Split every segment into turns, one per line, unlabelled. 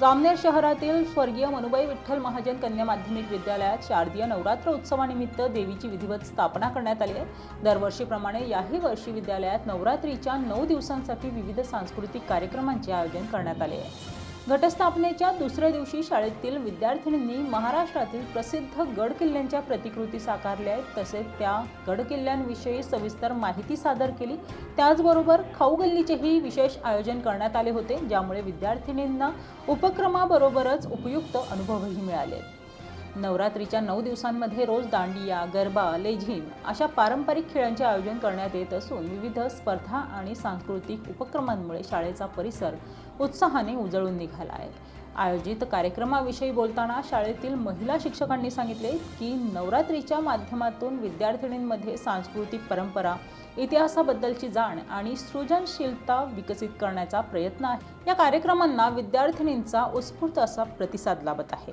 जामनेर शहरातील स्वर्गीय मनुबाई विठ्ठल महाजन कन्या माध्यमिक विद्यालयात शारदीय नवरात्र उत्सवानिमित्त देवीची विधिवत स्थापना करण्यात आली आहे दरवर्षीप्रमाणे याही वर्षी विद्यालयात नवरात्रीच्या नऊ दिवसांसाठी विविध सांस्कृतिक कार्यक्रमांचे आयोजन करण्यात आले आहे घटस्थापनेच्या दुसऱ्या दिवशी शाळेतील विद्यार्थिनींनी महाराष्ट्रातील प्रसिद्ध गड किल्ल्यांच्या प्रतिकृती साकारल्या आहेत तसेच त्या गड किल्ल्यांविषयी सविस्तर माहिती सादर केली त्याचबरोबर खाऊ विशेष आयोजन करण्यात आले होते ज्यामुळे विद्यार्थिनींना उपक्रमाबरोबरच उपयुक्त अनुभवही मिळाले नवरात्रीच्या नऊ दिवसांमध्ये रोज दांडिया गरबा लेझिम अशा पारंपरिक खेळांचे आयोजन करण्यात येत असून विविध स्पर्धा आणि सांस्कृतिक उपक्रमांमुळे शाळेचा परिसर उत्साहाने उजळून निघाला आहे आयोजित कार्यक्रमाविषयी बोलताना शाळेतील महिला शिक्षकांनी सांगितले की नवरात्रीच्या माध्यमातून विद्यार्थिनींमध्ये सांस्कृतिक परंपरा इतिहासाबद्दलची जाण आणि सृजनशीलता विकसित करण्याचा प्रयत्न आहे या कार्यक्रमांना विद्यार्थिनींचा उत्स्फूर्त असा प्रतिसाद लाभत आहे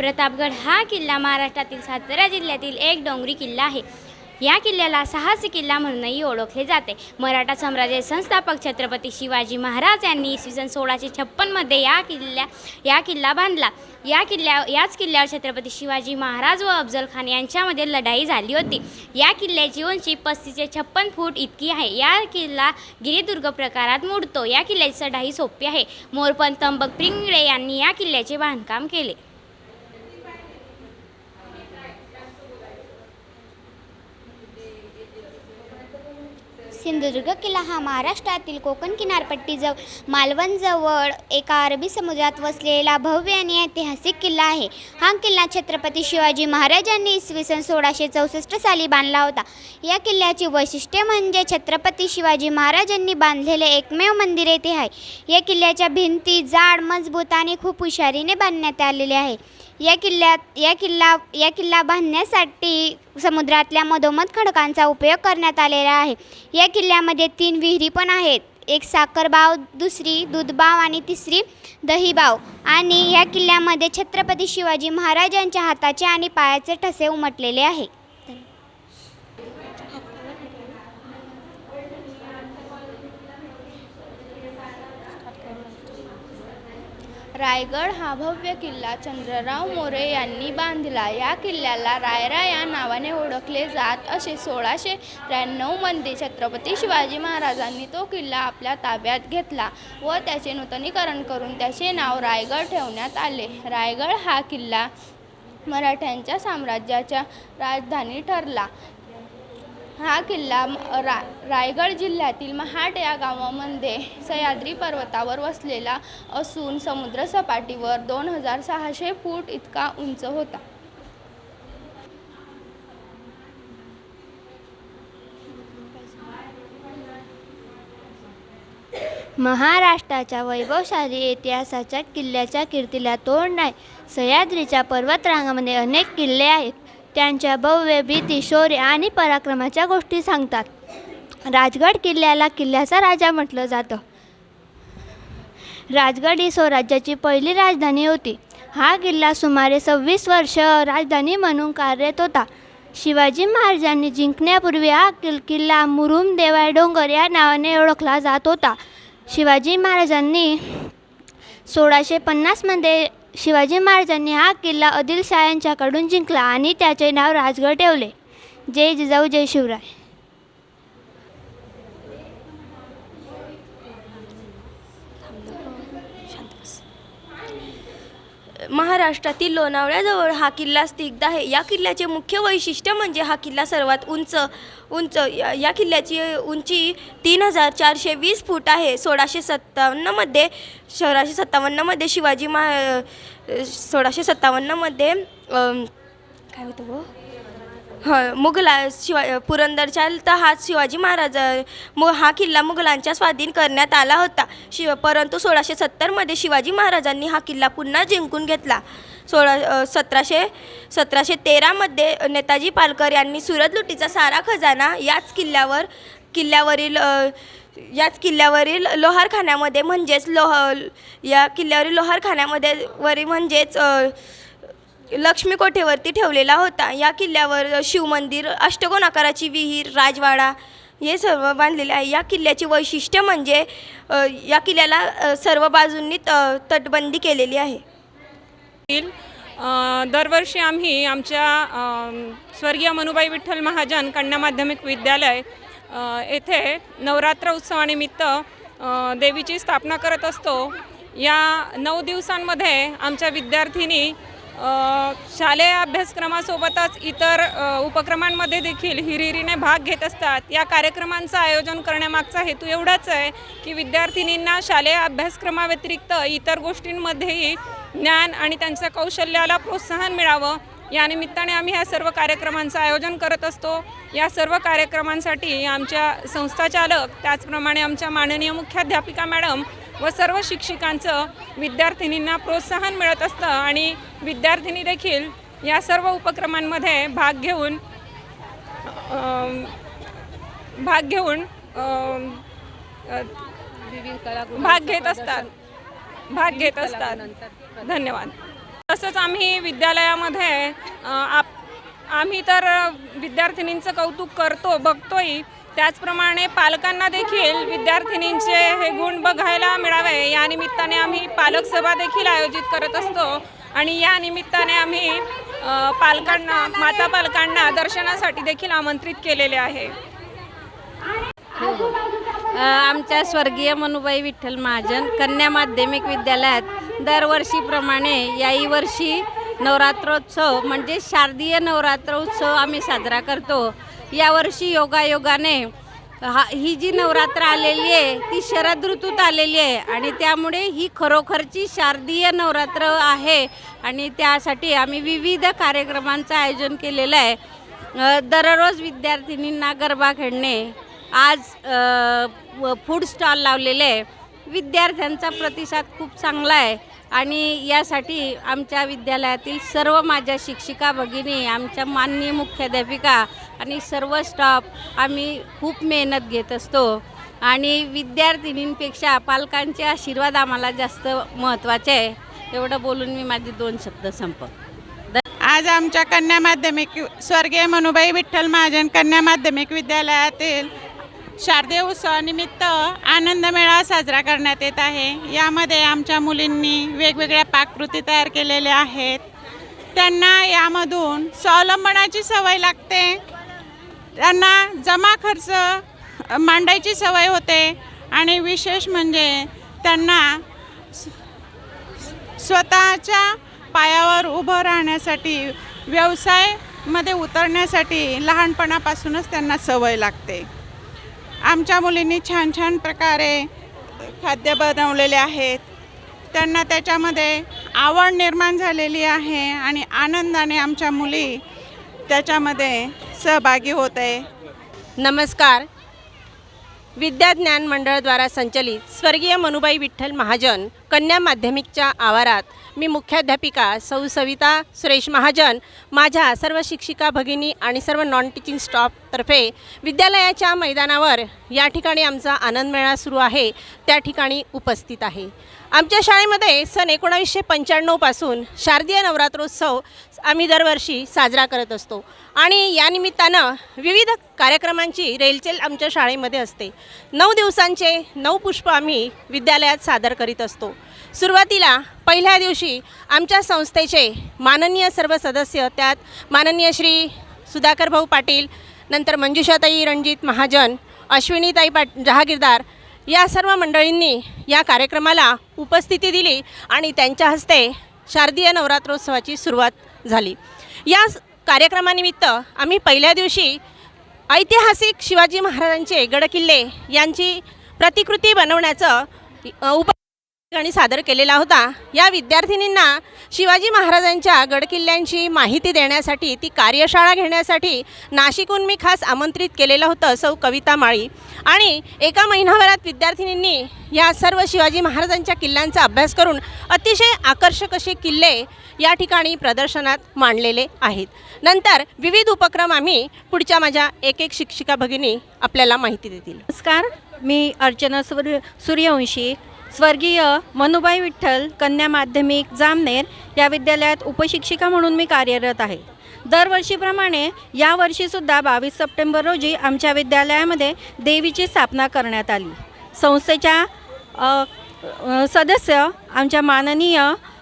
प्रतापगड हा किल्ला महाराष्ट्रातील सातारा जिल्ह्यातील एक डोंगरी किल्ला आहे या किल्ल्याला साहसी किल्ला म्हणूनही ओळखले जाते मराठा साम्राज्य संस्थापक छत्रपती शिवाजी महाराज यांनी इसवी सन सोळाशे छप्पनमध्ये या किल्ल्या या किल्ला बांधला या किल्ल्या याच किल्ल्यावर छत्रपती शिवाजी महाराज व अफजल खान यांच्यामध्ये लढाई झाली होती या किल्ल्याची उंची पस्तीस ते छप्पन फूट इतकी आहे या किल्ला गिरीदुर्ग प्रकारात मोडतो या किल्ल्याची चढाई सोपी आहे मोरपंत तंबक पिंगळे यांनी या किल्ल्याचे बांधकाम केले सिंधुदुर्ग किल्ला हा महाराष्ट्रातील कोकण किनारपट्टीजवळ मालवणजवळ एका अरबी समुद्रात वसलेला भव्य आणि ऐतिहासिक किल्ला आहे हा किल्ला छत्रपती शिवाजी महाराजांनी इसवी सन सोळाशे चौसष्ट साली बांधला होता या किल्ल्याची वैशिष्ट्य म्हणजे छत्रपती शिवाजी महाराजांनी बांधलेले एकमेव मंदिर येथे आहे या किल्ल्याच्या भिंती जाड मजबूत आणि खूप हुशारीने बांधण्यात आलेले आहे या किल्ल्यात या किल्ला या किल्ला बांधण्यासाठी समुद्रातल्या मधोमध खडकांचा उपयोग करण्यात आलेला आहे या किल्ल्यामध्ये तीन विहिरी पण आहेत एक साखरबाव दुसरी दूधबाव आणि तिसरी दहीबाव आणि या किल्ल्यामध्ये छत्रपती शिवाजी महाराजांच्या हाताचे आणि पायाचे ठसे उमटलेले आहे रायगड हा भव्य किल्ला चंद्रराव मोरे यांनी बांधला या किल्ल्याला रायरा या नावाने ओळखले जात असे सोळाशे त्र्याण्णवमध्ये छत्रपती शिवाजी महाराजांनी तो किल्ला आपल्या ताब्यात घेतला व त्याचे नूतनीकरण करून त्याचे नाव रायगड ठेवण्यात आले रायगड हा किल्ला मराठ्यांच्या साम्राज्याच्या राजधानी ठरला हा किल्ला रा रायगड जिल्ह्यातील महाट या गावामध्ये सह्याद्री पर्वतावर वसलेला असून समुद्रसपाटीवर दोन हजार सहाशे फूट इतका उंच होता महाराष्ट्राच्या वैभवशाली इतिहासाच्या किल्ल्याच्या कीर्तीला तोंड नाही सह्याद्रीच्या पर्वतरांगामध्ये अनेक किल्ले आहेत त्यांच्या भव्य भीती शौर्य आणि पराक्रमाच्या गोष्टी सांगतात राजगड किल्ल्याला किल्ल्याचा राजा म्हटलं जातं राजगड ही स्वराज्याची पहिली राजधानी होती हा किल्ला सुमारे सव्वीस वर्ष राजधानी म्हणून कार्यरत होता शिवाजी महाराजांनी जिंकण्यापूर्वी हा किल किल्ला मुरुम देवाय डोंगर या नावाने ओळखला जात होता शिवाजी महाराजांनी सोळाशे पन्नासमध्ये शिवाजी महाराजांनी हा किल्ला आदिलशहा जिंकला आणि त्याचे नाव राजगड ठेवले जय जिजाऊ जय शिवराय महाराष्ट्रातील लोणावळ्याजवळ हा किल्ला स्थिग्ध आहे या किल्ल्याचे मुख्य वैशिष्ट्य म्हणजे हा किल्ला सर्वात उंच उंच या किल्ल्याची उंची तीन हजार चारशे वीस फूट आहे सोळाशे सत्तावन्नमध्ये सोळाशे सत्तावन्नमध्ये शिवाजी महा सोळाशे सत्तावन्नमध्ये काय होतं ग हं हो, मुघला शिवा पुरंदरच्या तर शिवाजी महाराज मु हा किल्ला मुघलांच्या स्वाधीन करण्यात आला होता शिव परंतु सोळाशे सत्तरमध्ये शिवाजी महाराजांनी हा किल्ला पुन्हा जिंकून घेतला सोळा सतराशे सतराशे तेरामध्ये नेताजी पालकर यांनी सुरत लुटीचा सारा खजाना याच किल्ल्यावर किल्ल्यावरील याच किल्ल्यावरील लोहारखान्यामध्ये म्हणजेच लोह या किल्ल्यावरील लोहारखान्यामध्ये वरी म्हणजेच लक्ष्मी कोठेवरती ठेवलेला होता या किल्ल्यावर शिवमंदिर अष्टकोन आकाराची विहीर राजवाडा हे सर्व बांधलेले आहे या किल्ल्याचे वैशिष्ट्य म्हणजे
या किल्ल्याला सर्व बाजूंनी त तटबंदी केलेली आहे दरवर्षी आम्ही आमच्या स्वर्गीय मनुबाई विठ्ठल महाजन कन्या माध्यमिक विद्यालय येथे नवरात्र उत्सवानिमित्त देवीची स्थापना करत असतो या नऊ दिवसांमध्ये आमच्या विद्यार्थिनी शालेय अभ्यासक्रमासोबतच इतर उपक्रमांमध्ये देखील हिरिरीने भाग घेत असतात या कार्यक्रमांचं आयोजन करण्यामागचा हेतू एवढाच आहे की विद्यार्थिनींना शालेय अभ्यासक्रमाव्यतिरिक्त इतर गोष्टींमध्येही ज्ञान आणि त्यांच्या कौशल्याला प्रोत्साहन मिळावं या निमित्ताने आम्ही ह्या सर्व कार्यक्रमांचं आयोजन करत असतो या सर्व कार्यक्रमांसाठी आमच्या संस्थाचालक त्याचप्रमाणे आमच्या माननीय मुख्याध्यापिका मॅडम व सर्व शिक्षिकांचं विद्यार्थिनींना प्रोत्साहन मिळत असतं आणि विद्यार्थिनी देखील या सर्व उपक्रमांमध्ये भाग घेऊन भाग घेऊन भाग घेत असतात भाग घेत असतात धन्यवाद तसंच आम्ही विद्यालयामध्ये आप आम्ही तर विद्यार्थिनींचं कौतुक करतो बघतोही त्याचप्रमाणे पालकांना देखील विद्यार्थिनींचे हे गुण बघायला मिळावे या निमित्ताने आम्ही पालक सभा देखील आयोजित करत असतो आणि या निमित्ताने आम्ही पालकांना माता पालकांना दर्शनासाठी देखील आमंत्रित केलेले आहे आमच्या स्वर्गीय
मनुबाई विठ्ठल महाजन कन्या माध्यमिक विद्यालयात दरवर्षीप्रमाणे याही वर्षी नवरात्रोत्सव म्हणजे शारदीय नवरात्र उत्सव आम्ही साजरा करतो यावर्षी योगायोगाने हा ही जी नवरात्र आलेली आहे ती शरद ऋतूत आलेली आहे आणि त्यामुळे ही खरोखरची शारदीय नवरात्र आहे आणि त्यासाठी आम्ही विविध कार्यक्रमांचं आयोजन केलेलं आहे दररोज विद्यार्थिनींना गरबा खेळणे आज फूड स्टॉल लावलेले आहे विद्यार्थ्यांचा प्रतिसाद खूप चांगला आहे आणि यासाठी आमच्या विद्यालयातील सर्व माझ्या शिक्षिका भगिनी आमच्या माननीय मुख्याध्यापिका आणि सर्व स्टाफ आम्ही खूप मेहनत घेत असतो आणि विद्यार्थिनींपेक्षा पालकांचे आशीर्वाद आम्हाला जास्त महत्त्वाचे आहे एवढं बोलून मी माझे दोन शब्द संपव
आज आमच्या कन्या माध्यमिक स्वर्गीय मनुबाई विठ्ठल महाजन कन्या माध्यमिक विद्यालयातील शारदीय उत्सवानिमित्त आनंद मेळा साजरा करण्यात येत आहे यामध्ये आमच्या मुलींनी वेगवेगळ्या पाककृती तयार केलेल्या आहेत त्यांना यामधून स्वावलंबनाची सवय लागते त्यांना जमा खर्च मांडायची सवय होते आणि विशेष म्हणजे त्यांना स्वतःच्या पायावर उभं राहण्यासाठी व्यवसायमध्ये उतरण्यासाठी लहानपणापासूनच त्यांना सवय लागते आमच्या मुलींनी छान छान प्रकारे खाद्य बनवलेले आहेत त्यांना त्याच्यामध्ये आवड निर्माण झालेली
आहे आणि आनंदाने आमच्या मुली त्याच्यामध्ये सहभागी होत आहे नमस्कार विद्याज्ञान मंडळद्वारा संचलित स्वर्गीय मनुबाई विठ्ठल महाजन कन्या माध्यमिकच्या आवारात मी मुख्याध्यापिका सौ सविता सुरेश महाजन माझ्या सर्व शिक्षिका भगिनी आणि सर्व नॉन टीचिंग स्टॉफतर्फे विद्यालयाच्या मैदानावर या ठिकाणी आमचा आनंद मेळा सुरू आहे त्या ठिकाणी उपस्थित आहे आमच्या शाळेमध्ये सन एकोणावीसशे पंच्याण्णवपासून शारदीय नवरात्रोत्सव आम्ही दरवर्षी साजरा करत असतो आणि या विविध कार्यक्रमांची रेलचेल आमच्या शाळेमध्ये असते नऊ दिवसांचे नऊ पुष्प आम्ही विद्यालयात सादर करीत असतो सुरुवातीला पहिल्या दिवशी आमच्या संस्थेचे माननीय सर्व सदस्य त्यात माननीय श्री सुधाकर भाऊ पाटील नंतर मंजुषाताई रणजित महाजन अश्विनीताई पाट जहागीरदार या सर्व मंडळींनी या कार्यक्रमाला उपस्थिती दिली आणि त्यांच्या हस्ते शारदीय नवरात्रोत्सवाची सुरुवात झाली या कार्यक्रमानिमित्त आम्ही पहिल्या दिवशी ऐतिहासिक शिवाजी महाराजांचे गडकिल्ले यांची प्रतिकृती बनवण्याचं उप ठिकाणी सादर केलेला होता या विद्यार्थिनींना शिवाजी महाराजांच्या गडकिल्ल्यांची माहिती देण्यासाठी ती कार्यशाळा घेण्यासाठी नाशिकहून मी खास आमंत्रित केलेलं होतं सौ कविता माळी आणि एका महिनाभरात विद्यार्थिनींनी या सर्व शिवाजी महाराजांच्या किल्ल्यांचा अभ्यास करून अतिशय आकर्षक असे किल्ले या ठिकाणी प्रदर्शनात मांडलेले आहेत नंतर विविध उपक्रम आम्ही पुढच्या माझ्या एक एक शिक्षिका भगिनी आपल्याला माहिती देतील नमस्कार मी अर्चना
सूर्यवंशी स्वर्गीय मनुबाई विठ्ठल कन्या माध्यमिक जामनेर या विद्यालयात उपशिक्षिका म्हणून मी कार्यरत आहे दरवर्षीप्रमाणे यावर्षीसुद्धा बावीस सप्टेंबर रोजी आमच्या विद्यालयामध्ये देवीची स्थापना करण्यात आली संस्थेच्या सदस्य आमच्या माननीय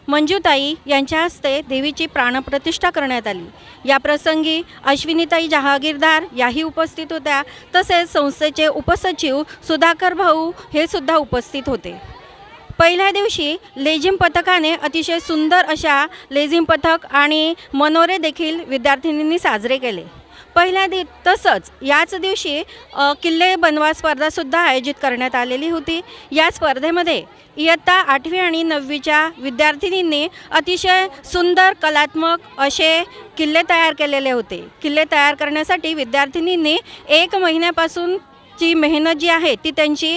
मंजूताई यांच्या हस्ते देवीची प्राणप्रतिष्ठा करण्यात आली या प्रसंगी अश्विनीताई जहागीरदार याही उपस्थित होत्या तसेच संस्थेचे उपसचिव सुधाकर भाऊ हे सुद्धा उपस्थित होते पहिल्या दिवशी लेझिम पथकाने अतिशय सुंदर अशा लेझिम पथक आणि मनोरे देखील विद्यार्थिनींनी साजरे केले पहिल्या दि तसंच याच दिवशी किल्ले बनवा स्पर्धासुद्धा आयोजित करण्यात आलेली होती या स्पर्धेमध्ये इयत्ता आठवी आणि नववीच्या विद्यार्थिनींनी अतिशय सुंदर कलात्मक असे किल्ले तयार केलेले होते किल्ले तयार करण्यासाठी विद्यार्थिनींनी एक महिन्यापासून जी मेहनत जी आहे ती त्यांची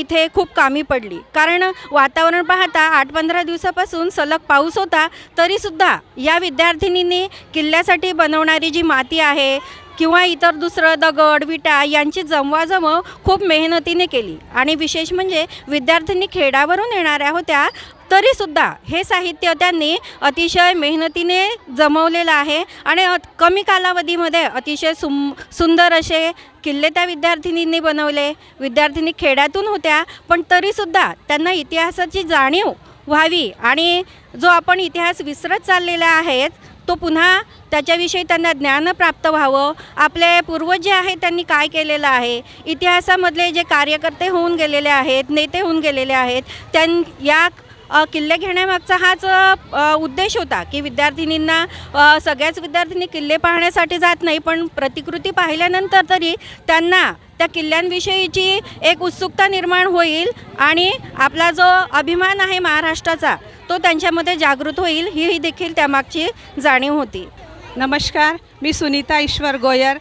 इथे खूप कामी पडली कारण वातावरण पाहता आठ पंधरा दिवसापासून सलग पाऊस होता तरीसुद्धा या विद्यार्थिनींनी किल्ल्यासाठी बनवणारी जी माती आहे किंवा इतर दुसरं दगड विटा यांची जमवाजमव खूप मेहनतीने केली आणि विशेष म्हणजे विद्यार्थिनी खेडावरून येणाऱ्या होत्या तरीसुद्धा हे साहित्य त्यांनी अतिशय मेहनतीने जमवलेलं आहे आणि कमी कालावधीमध्ये अतिशय सुं सुंदर असे किल्ले त्या विद्यार्थिनींनी बनवले विद्यार्थिनी खेड्यातून होत्या पण तरीसुद्धा त्यांना इतिहासाची जाणीव व्हावी आणि जो आपण इतिहास विसरत चाललेला आहेत तो पुन्हा त्याच्याविषयी त्यांना ज्ञान प्राप्त व्हावं आपले पूर्वज जे आहेत त्यांनी काय केलेलं आहे इतिहासामधले जे कार्यकर्ते होऊन गेलेले आहेत नेते होऊन गेलेले आहेत त्यां या किल्ले घेण्यामागचा हाच उद्देश होता की विद्यार्थिनींना सगळ्याच विद्यार्थिनी किल्ले पाहण्यासाठी जात नाही पण प्रतिकृती पाहिल्यानंतर तरी त्यांना त्या किल्ल्यांविषयीची एक उत्सुकता निर्माण होईल आणि आपला जो अभिमान आहे महाराष्ट्राचा तो त्यांच्यामध्ये जागृत होईल ही देखील
त्यामागची जाणीव होती नमस्कार मी सुनीता ईश्वर गोयर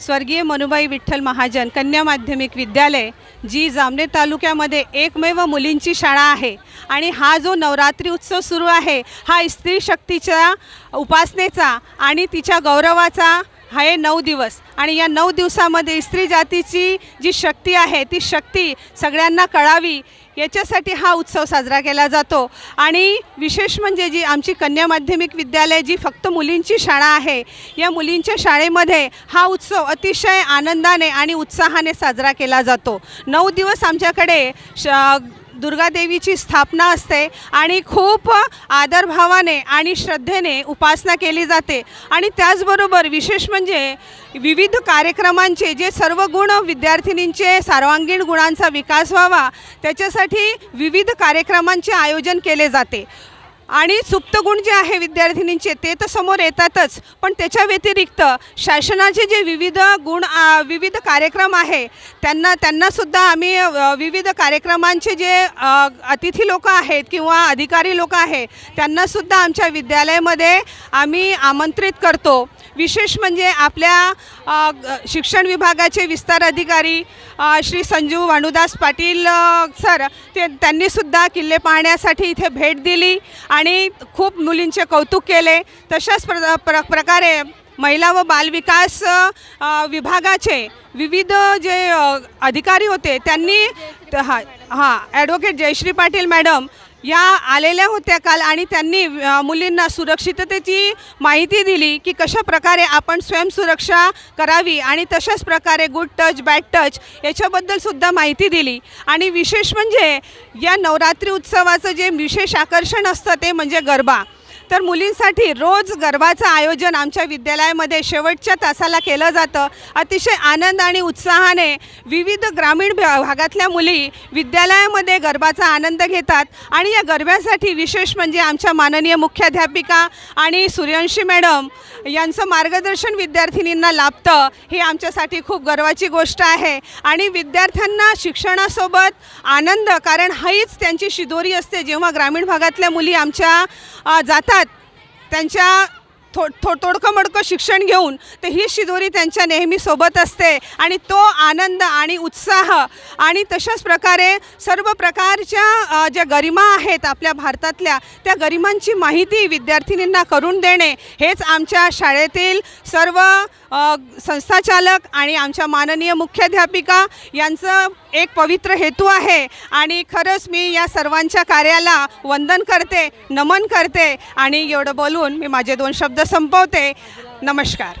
स्वर्गीय मनुबाई विठ्ठल महाजन कन्या माध्यमिक विद्यालय जी जामनेर तालुक्यामध्ये एकमेव मुलींची शाळा आहे आणि हा जो नवरात्री उत्सव सुरू आहे हा स्त्री शक्तीच्या उपासनेचा आणि तिच्या गौरवाचा हा नऊ दिवस आणि या नऊ दिवसामध्ये स्त्री जातीची जी शक्ती आहे ती शक्ती सगळ्यांना कळावी याच्यासाठी हा उत्सव साजरा केला जातो आणि विशेष म्हणजे जी आमची कन्या माध्यमिक विद्यालय जी फक्त मुलींची शाळा आहे या मुलींच्या शाळेमध्ये हा उत्सव अतिशय आनंदाने आणि उत्साहाने साजरा केला जातो नऊ दिवस आमच्याकडे श दुर्गादेवीची स्थापना असते आणि खूप आदरभावाने आणि श्रद्धेने उपासना केली जाते आणि त्याचबरोबर विशेष म्हणजे विविध कार्यक्रमांचे जे सर्व गुण विद्यार्थिनींचे सर्वांगीण गुणांचा विकास व्हावा त्याच्यासाठी विविध कार्यक्रमांचे आयोजन केले जाते आणि गुण जे आहे विद्यार्थिनींचे ते तर समोर येतातच पण त्याच्या व्यतिरिक्त शासनाचे जे विविध गुण विविध कार्यक्रम आहे त्यांना त्यांनासुद्धा आम्ही विविध कार्यक्रमांचे जे अतिथी लोक आहेत किंवा अधिकारी लोक आहे त्यांनासुद्धा आमच्या विद्यालयामध्ये आम्ही आमंत्रित करतो विशेष म्हणजे आपल्या शिक्षण विभागाचे विस्तार अधिकारी श्री संजू वाणुदास पाटील सर ते त्यांनीसुद्धा किल्ले पाहण्यासाठी इथे भेट दिली आणि खूप मुलींचे कौतुक केले तशाच प्र प्र प्रकारे महिला व बालविकास विभागाचे विविध जे अधिकारी होते त्यांनी हा हां ॲडव्होकेट जयश्री पाटील मॅडम या आलेल्या होत्या काल आणि त्यांनी मुलींना सुरक्षिततेची माहिती दिली की कशा प्रकारे आपण स्वयंसुरक्षा करावी आणि तशाच प्रकारे गुड टच बॅड टच याच्याबद्दलसुद्धा माहिती दिली आणि विशेष म्हणजे या नवरात्री उत्सवाचं जे विशेष आकर्षण असतं ते म्हणजे गरबा तर मुलींसाठी रोज गरबाचं आयोजन आमच्या विद्यालयामध्ये शेवटच्या तासाला केलं जातं अतिशय आनंद आणि उत्साहाने विविध ग्रामीण भागातल्या मुली विद्यालयामध्ये गरबाचा आनंद घेतात आणि या गरब्यासाठी विशेष म्हणजे आमच्या माननीय मुख्याध्यापिका आणि सूर्यवंशी मॅडम यांचं मार्गदर्शन विद्यार्थिनींना लाभतं ही आमच्यासाठी खूप गर्वाची गोष्ट आहे आणि विद्यार्थ्यांना शिक्षणासोबत आनंद कारण हीच त्यांची शिदोरी असते जेव्हा ग्रामीण भागातल्या मुली आमच्या जातात 单枪。थो थो तोडकं शिक्षण घेऊन तर ही शिदोरी त्यांच्या नेहमी सोबत असते आणि तो आनंद आणि उत्साह आणि तशाच प्रकारे सर्व प्रकारच्या ज्या गरिमा आहेत आपल्या भारतातल्या त्या गरिमांची माहिती विद्यार्थिनींना करून देणे हेच आमच्या शाळेतील सर्व संस्थाचालक आणि आमच्या माननीय मुख्याध्यापिका यांचं एक पवित्र हेतू आहे आणि खरंच मी या सर्वांच्या कार्याला वंदन करते नमन करते आणि एवढं बोलून मी माझे दोन शब्द तर संपवते नमस्कार